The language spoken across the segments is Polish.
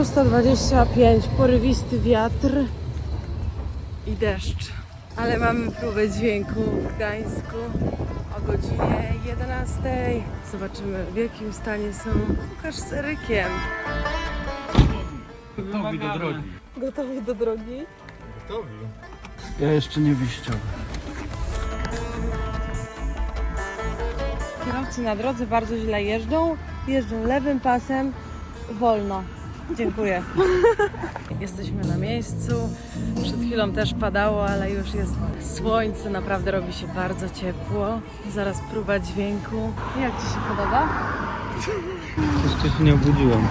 6.25, porywisty wiatr i deszcz. Ale mamy próbę dźwięku w Gdańsku o godzinie 11. Zobaczymy w jakim stanie są Łukasz z Erykiem. Gotowi do drogi. Gotowi do drogi? Gotowi. Ja jeszcze nie wyjściowy. Kierowcy na drodze bardzo źle jeżdżą. Jeżdżą lewym pasem wolno. Dziękuję. Jesteśmy na miejscu. Przed chwilą też padało, ale już jest słońce. Naprawdę robi się bardzo ciepło. Zaraz próba dźwięku. Jak Ci się podoba? Jeszcze się nie obudziłem.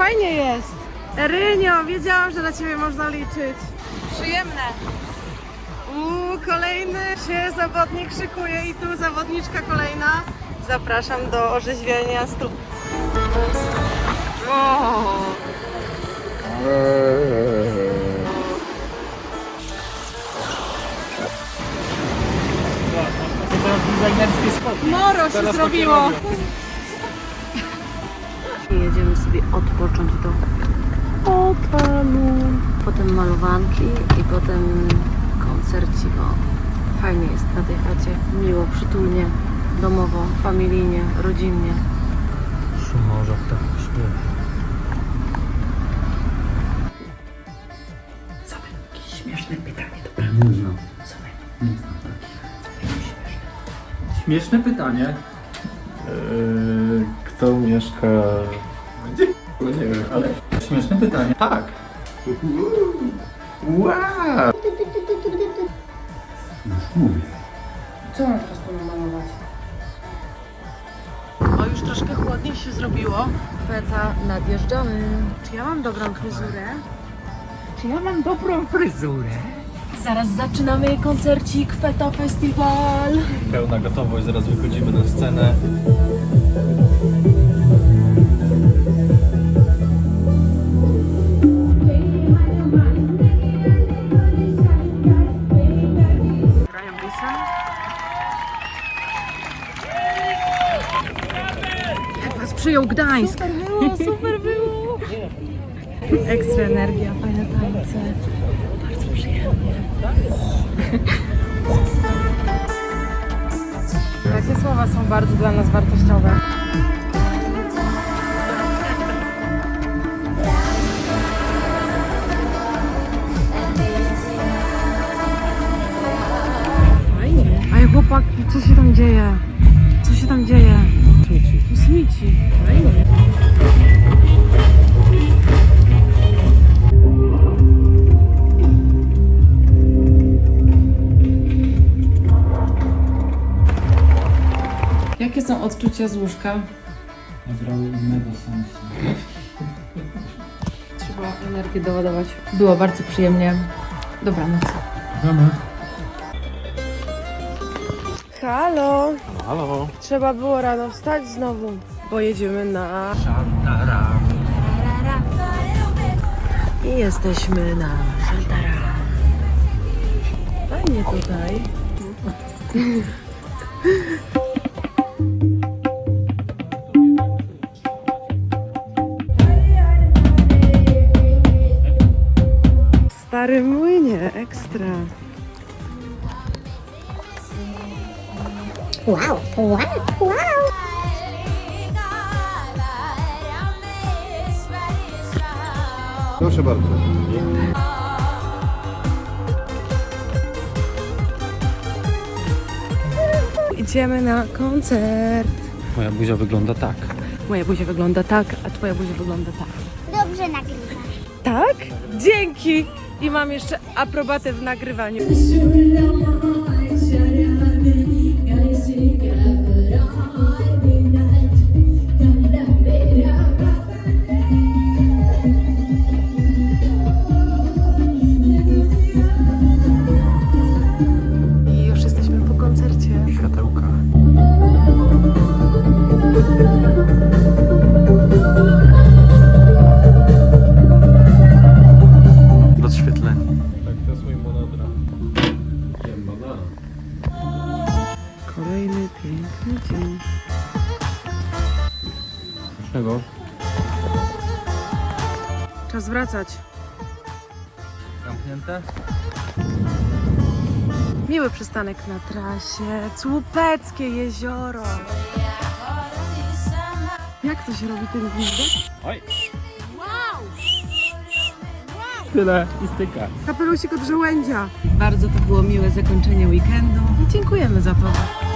Fajnie jest. Rynio, wiedziałam, że na Ciebie można liczyć. Przyjemne. Uuu, kolejny się zawodnik szykuje i tu zawodniczka kolejna. Zapraszam do orzeźwienia stóp. O! Teraz dizajnerskie spodnie. Moro się Teraz takie zrobiło. robią. Jedziemy sobie odpocząć do Hotelu. potem malowanki i potem koncerciwo. Fajnie jest na tej chacie, miło, przytulnie, domowo, familijnie, rodzinnie. Szum morza, tak śpiew. Nie znam. Nie znam Śmieszne pytanie. Kto mieszka... Gdzie? No nie wiem, ale... Śmieszne pytanie. Tak! Wow! Co mam teraz pomalować? O, już troszkę chłodniej się zrobiło. Feta, nadjeżdżamy. Czy ja mam dobrą fryzurę? Czy ja mam dobrą fryzurę? Zaraz zaczynamy koncercik Feta Festival. Pełna gotowość, zaraz wychodzimy na scenę. Przyjął Gdańsk. Super było, super było. Ekstra energia, fajne tańce. Bardzo przyjemnie. Jakie słowa są bardzo dla nas wartościowe? Fajnie. Ej chłopaki, co się tam dzieje? Co się tam dzieje? Śmieci. Fajnie. Jakie są odczucia z łóżka? Nabrały innego sensu. Trzeba energię doładować. Było bardzo przyjemnie. Dobranoc. Mamy. Halo. Halo! Trzeba było rano wstać znowu, bo jedziemy na... I jesteśmy na Szaltara. Fajnie tutaj. W Starym młynie, ekstra. Proszę bardzo. Idziemy na koncert. Moja buzia wygląda tak. Moja buzia wygląda tak, a twoja buzia wygląda tak. Dobrze nagrywasz. Tak? Dzięki! I mam jeszcze aprobatę w nagrywaniu. America. Kolejny piękny dzień. Czego? Czas wracać. Zamknięte? Miły przystanek na trasie. Cłupeckie jezioro. Jak to się robi ten gwizdek? Oj! Wow! Tyle i styka. Kapelusik od żołędzia. Bardzo to było miłe zakończenie weekendu i dziękujemy za to.